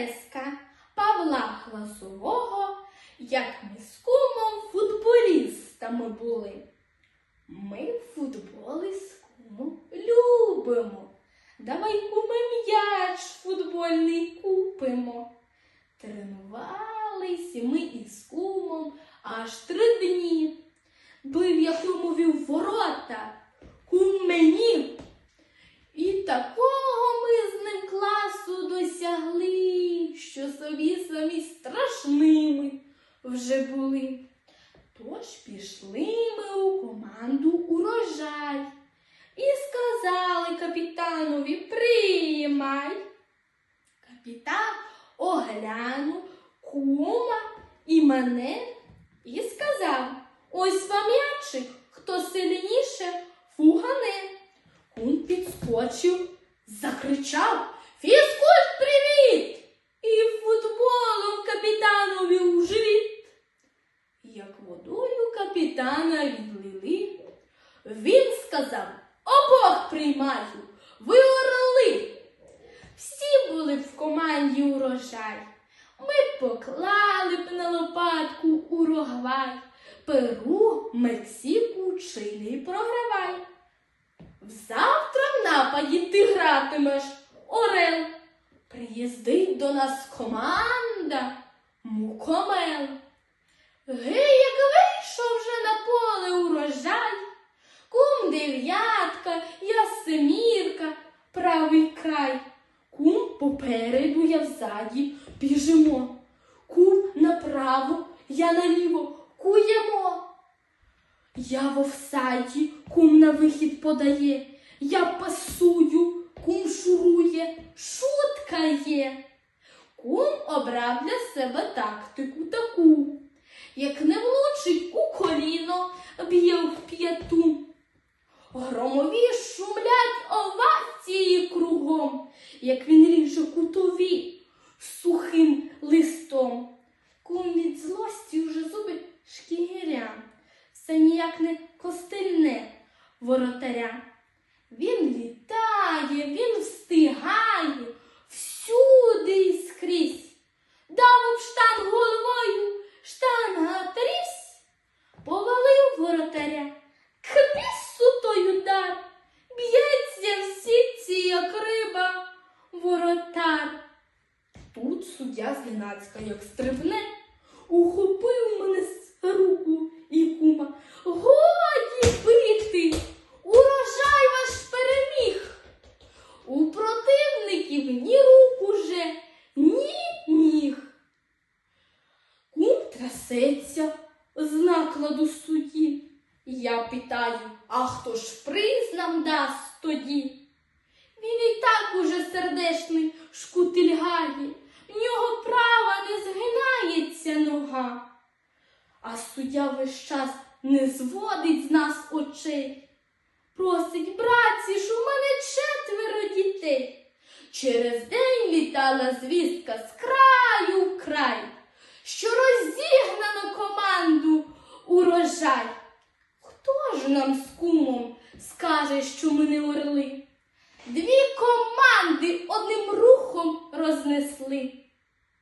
Тереска Павла Хласового, як ми з кумом футболістами були. Ми футболи з кумом любимо. Давай куме м'яч футбольний купимо. Тренувались ми із кумом аж три дні. Бив я кумові в ворота, кум мені. І такого ми з ним класу досягли, що собі самі страшними вже були. Тож пішли ми у команду урожай і сказали капітанові приймай. Капітан оглянув кума і мене і сказав: ось вам м'ячик, хто сильніше фугане. Кум підскочив, закричав Фізкульт, привіт! І футболом капітанові у капітана відлили, він сказав обох приймаю, ви орли. Всі були б в команді урожай. Ми поклали б на лопатку Уругвай, Перу, Мексику, Чилі програвай. Завтра в нападі ти гратимеш, Орел. Приїздить до нас команда Мукомел. Гей, вийшов вже на поле урожай, кум дев'ятка, я семірка, правий край. Кум попереду, я взаді, біжимо. Кум направо, я наліво, куємо. Я в офсайді, кум на вихід подає, я пасую, кум шурує, шутка є. Кум обрав для себе тактику таку. Як не влучить у коліно, б'є в п'яту. Громові шумлять овації кругом, як він ріже кутові сухим листом. Кум від злості вже зуби шкіря, все ніяк не костильне воротаря. Він літає, він встигає суддя зненацька, як стрибне, ухопив мене з руку і кума. Годі бити! Урожай ваш переміг! У противників ні рук уже, ні ніг. Кум трясеться з накладу судді. Я питаю, а хто ж приз нам дасть тоді? Він і так уже сердешний шкутильгає, в нього права не згинається нога. А суддя весь час не зводить з нас очей. Просить, братці ж, у мене четверо дітей. Через день літала звістка з краю в край, що розігнано команду урожай. Хто ж нам з кумом скаже, що ми не орли? Дві команди одним рухом рознесли.